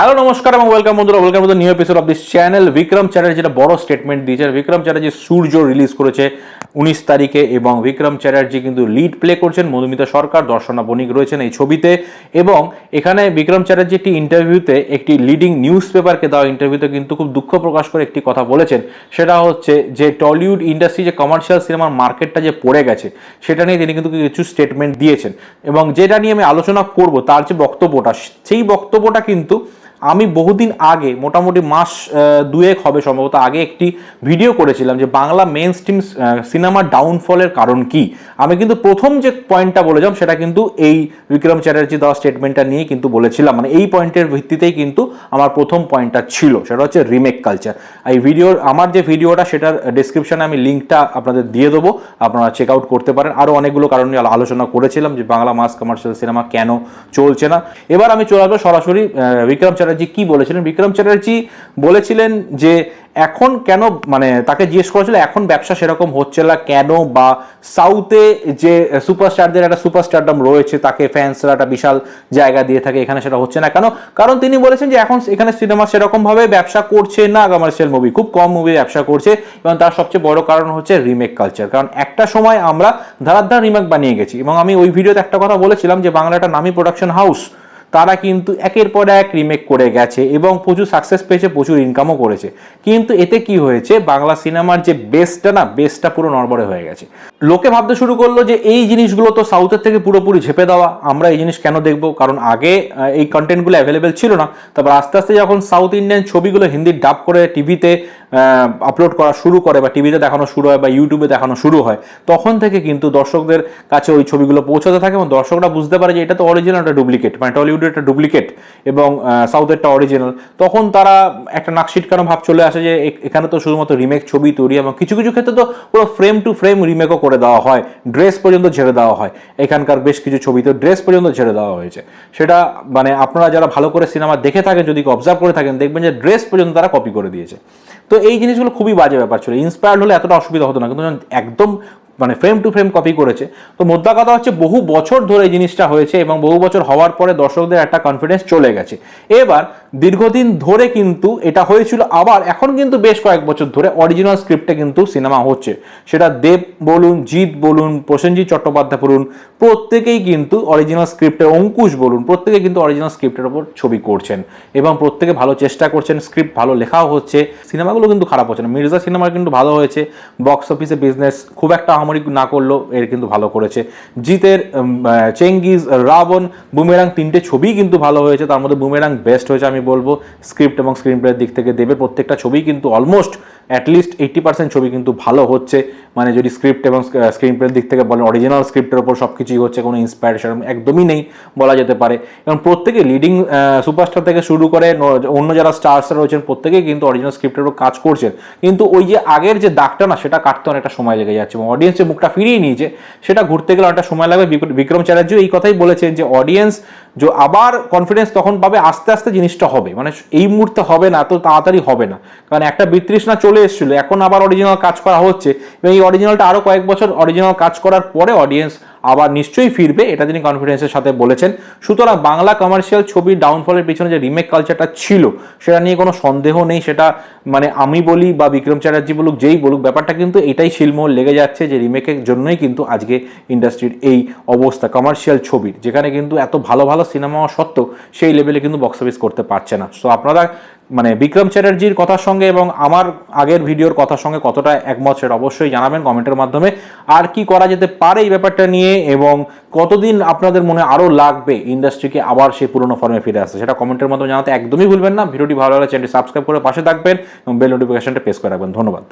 Hello নমস্কার এবং welcome বন্ধুরা welcome to new episode of this channel Vikram Chatterjee যেটা বড় স্টেটমেন্ট দিয়েছে বিক্রম চ্যাটার্জি সূর্য রিলিজ করেছে উনিশ তারিখে এবং বিক্রম চ্যাটার্জি কিন্তু লিড প্লে করছেন মধুমিতা সরকার, দর্শনা বণিক রয়েছেন এই ছবিতে এবং এখানে বিক্রম চ্যাটার্জি একটি ইন্টারভিউতে একটি লিডিং নিউজ পেপারকে দেওয়া ইন্টারভিউতে কিন্তু খুব দুঃখ প্রকাশ করে একটি কথা বলেছেন। সেটা হচ্ছে যে টলিউড ইন্ডাস্ট্রি যে কমার্শিয়াল সিনেমার মার্কেটটা যে পড়ে গেছে, সেটা নিয়ে তিনি কিন্তু কিছু স্টেটমেন্ট দিয়েছেন। এবং যেটা নিয়ে আমি আলোচনা করব, তার যে বক্তব্যটা, সেই বক্তব্যটা কিন্তু আমি বহুদিন আগে, মোটামুটি মাস দুয়েক হবে সম্ভবত আগে একটি ভিডিও করেছিলাম যে বাংলা মেন স্ট্রিম সিনেমার ডাউনফলের কারণ কি। আমি কিন্তু প্রথম যে পয়েন্টটা বলেছিলাম, সেটা কিন্তু এই বিক্রম চ্যাটার্জি দেওয়া স্টেটমেন্টটা নিয়ে কিন্তু বলেছিলাম। মানে এই পয়েন্টের ভিত্তিতেই কিন্তু আমার প্রথম পয়েন্টটা ছিল, সেটা হচ্ছে রিমেক কালচার এই ভিডিওর আমার যে ভিডিওটা সেটার ডিসক্রিপশনে আমি লিঙ্কটা আপনাদের দিয়ে দেবো। আপনারা চেক আউট করতে পারেন। আরও অনেকগুলো কারণ নিয়ে আলোচনা করেছিলাম যে বাংলা মাস কমার্শিয়াল সিনেমা কেন চলছে না। এবার আমি চলে আসব সরাসরি বিক্রম চ্যাটার্জি কি বলেছিলেন? বিক্রম চ্যাটার্জি বলেছিলেন যে এখন কেন মানে তাকে জিজ্ঞেস করেছিল এখন ব্যবসা সেরকম হচ্ছে না কেন বা সাউথে যে সুপারস্টারদের একটা সুপারস্টারডম রয়েছে, তাকে ফ্যান্সরা একটা বিশাল জায়গা দিয়ে থাকে, এখানে সেটা হচ্ছে না কেন? কারণ তিনি বলেছেন যে এখন এখানে সিনেমা সেরকমভাবে ব্যবসা করছে না কমার্শিয়াল মুভি, খুব কম মুভি ব্যবসা করছে এবং তার সবচেয়ে বড় কারণ হচ্ছে রিমেক কালচার। কারণ একটা সময় আমরা ধারাধার রিমেক বানিয়ে গেছি এবং আমি ওই ভিডিওতে একটা কথা বলেছিলাম যে বাংলা একটা নামি প্রোডাকশন হাউস তারা কিন্তু একের পর এক রিমেক করে গেছে এবং প্রচুর সাকসেস পেয়েছে, প্রচুর ইনকামও করেছে। কিন্তু এতে কি হয়েছে? বাংলা সিনেমার যে বেসটা না বেসটা পুরো নড়বড়ে হয়ে গেছে। লোকে ভাবতে শুরু করল যে এই জিনিসগুলো তো সাউথের থেকে পুরোপুরি ঝেপে দেওয়া, আমরা এই জিনিস কেন দেখব? কারণ আগে এই কন্টেন্টগুলো অ্যাভেলেবেল ছিল না। তারপর আস্তে আস্তে যখন সাউথ ইন্ডিয়ান ছবিগুলো হিন্দির ডাব করে টিভিতে আপলোড করা শুরু করে বা টিভিতে দেখানো শুরু হয় বা ইউটিউবে দেখানো শুরু হয়, তখন থেকে কিন্তু দর্শকদের কাছে ওই ছবিগুলো পৌঁছাতে থাকে এবং দর্শকরা বুঝতে পারে যে এটা তো অরিজিনাল একটা ডুপ্লিকেট মানে টলিউডের একটা ডুপ্লিকেট এবং সাউথেরটা অরিজিনাল তখন তারা একটা নাকশিট কেন ভাব চলে আসে যে এখানে তো শুধুমাত্র রিমেক ছবি তৈরি এবং কিছু কিছু ক্ষেত্রে তো পুরো ফ্রেম টু ফ্রেম রিমেকও করে দেওয়া হয় ড্রেস পর্যন্ত ছেড়ে দেওয়া হয়। এখানকার বেশ কিছু ছবিতে ড্রেস পর্যন্ত ছেড়ে দেওয়া হয়েছে। সেটা মানে আপনারা যারা ভালো করে সিনেমা দেখে থাকেন, যদি অবজার্ভ করে থাকেন, দেখবেন যে ড্রেস পর্যন্ত তারা কপি করে দিয়েছে। তো এই জিনিসগুলো খুবই বাজে ব্যাপার ছিল। ইন্সপায়ার্ড হলে এতটা অসুবিধা হতো না, কিন্তু একদম মানে ফ্রেম টু ফ্রেম কপি করেছে। তো মোদ্দা কথা হচ্ছে বহু বছর ধরে এই জিনিসটা হয়েছে এবং বহু বছর হওয়ার পরে দর্শকদের একটা কনফিডেন্স চলে গেছে। এবার দীর্ঘদিন ধরে কিন্তু এটা হয়েছিল, আবার এখন কিন্তু বেশ কয়েক বছর ধরে অরিজিনাল স্ক্রিপ্টে কিন্তু সিনেমা হচ্ছে। সেটা দেব বলুন, জিৎ বলুন, প্রসেনজিৎ চট্টোপাধ্যায় বলুন, প্রত্যেকেই কিন্তু অরিজিনাল স্ক্রিপ্টের অঙ্কুশ বলুন, প্রত্যেকে কিন্তু অরিজিনাল স্ক্রিপ্টের ওপর ছবি করছেন এবং প্রত্যেকে ভালো চেষ্টা করছেন স্ক্রিপ্ট ভালো লেখাও হচ্ছে। সিনেমাগুলো কিন্তু খারাপ হচ্ছে না। মির্জা সিনেমা কিন্তু ভালো হয়েছে। বক্স অফিসে বিজনেস খুব একটা আহামরি না করলেও এর কিন্তু ভালো করেছে। জিতের চেঙ্গিজ, রাবণ, বুমেরাং তিনটে ছবিই কিন্তু ভালো হয়েছে। তার মধ্যে বুমেরাং বেস্ট হয়েছে আমি বলব। স্ক্রিপ্ট এবং স্ক্রিন প্লের দিক থেকে দেবের প্রত্যেকটা ছবি কিন্তু অলমোস্ট অ্যাটলিস্ট এইটি পার্সেন্ট ছবি কিন্তু ভালো হচ্ছে। মানে যদি স্ক্রিপ্ট এবং স্ক্রিন প্লের দিক থেকে বলেন অরিজিনাল স্ক্রিপ্টের ওপর সব কিছুই হচ্ছে, কোনো ইন্সপায়ারেশন একদমই নেই বলা যেতে পারে। এবং প্রত্যেকে লিডিং সুপারস্টার থেকে শুরু করে অন্য যারা স্টার্সরা রয়েছেন, প্রত্যেকেই কিন্তু অরিজিনাল স্ক্রিপ্টের উপর কাজ করছেন। কিন্তু ওই যে আগের যে দাগটা না, সেটা কাটতে অনেকটা সময় লেগে যাচ্ছে। এবং অডিয়েন্স যে মুখটা ফিরিয়ে নিয়েছে, সেটা ঘুরতে গেলে অনেকটা সময় লাগবে। বিক্র- বিক্রম চ্যাটার্জিও এই কথাই বলেছেন যে অডিয়েন্স যে আবার কনফিডেন্স তখন পাবে, আস্তে আস্তে জিনিসটা হবে। মানে এই মুহূর্তে হবে না তো তাড়াতাড়ি হবে না। কারণ একটা বিতৃষ্ণা চলে এসেছিল, এখন আবার অরিজিনাল কাজ করা হচ্ছে। এবং এই অরিজিনালটা আরও কয়েক বছর অরিজিনাল কাজ করার পরে অডিয়েন্স আবার নিশ্চয়ই ফিরবে, এটা তিনি কনফিডেন্সের সাথে বলেছেন। সুতরাং বাংলা কমার্শিয়াল ছবির ডাউনফলের পিছনে যে রিমেক কালচারটা ছিল, সেটা নিয়ে কোনো সন্দেহ নেই। সেটা মানে আমি বলি বা বিক্রম চ্যাটার্জি বলুক, যেই বলুক, ব্যাপারটা কিন্তু এটাই শিলমোহর লেগে যাচ্ছে যে রিমেকের জন্যই কিন্তু আজকে ইন্ডাস্ট্রির এই অবস্থা কমার্শিয়াল ছবির, যেখানে কিন্তু এত ভালো ভালো সিনেমা সত্ত্বেও সেই লেভেলে কিন্তু বক্স অফিস করতে পারছে না। সো আপনারা মানে বিক্রম চ্যাটার্জির কথার সঙ্গে এবং আমার আগের ভিডিওর কথার সঙ্গে কতটা একমত সেটা অবশ্যই জানাবেন কমেন্টের মাধ্যমে। আর কি করা যেতে পারে এই ব্যাপারটা নিয়ে এবং কতদিন আপনাদের মনে আরও লাগবে ইন্ডাস্ট্রিকে আবার সেই পুরনো ফর্মে ফিরে আসতে সেটা কমেন্টের মাধ্যমে জানাতে একদমই ভুলবেন না। ভিডিওটি ভালো লাগলে চ্যানেলটি সাবস্ক্রাইব করে পাশে থাকবেন এবং বেল নোটিফিকেশনটা প্রেস করে রাখবেন। ধন্যবাদ।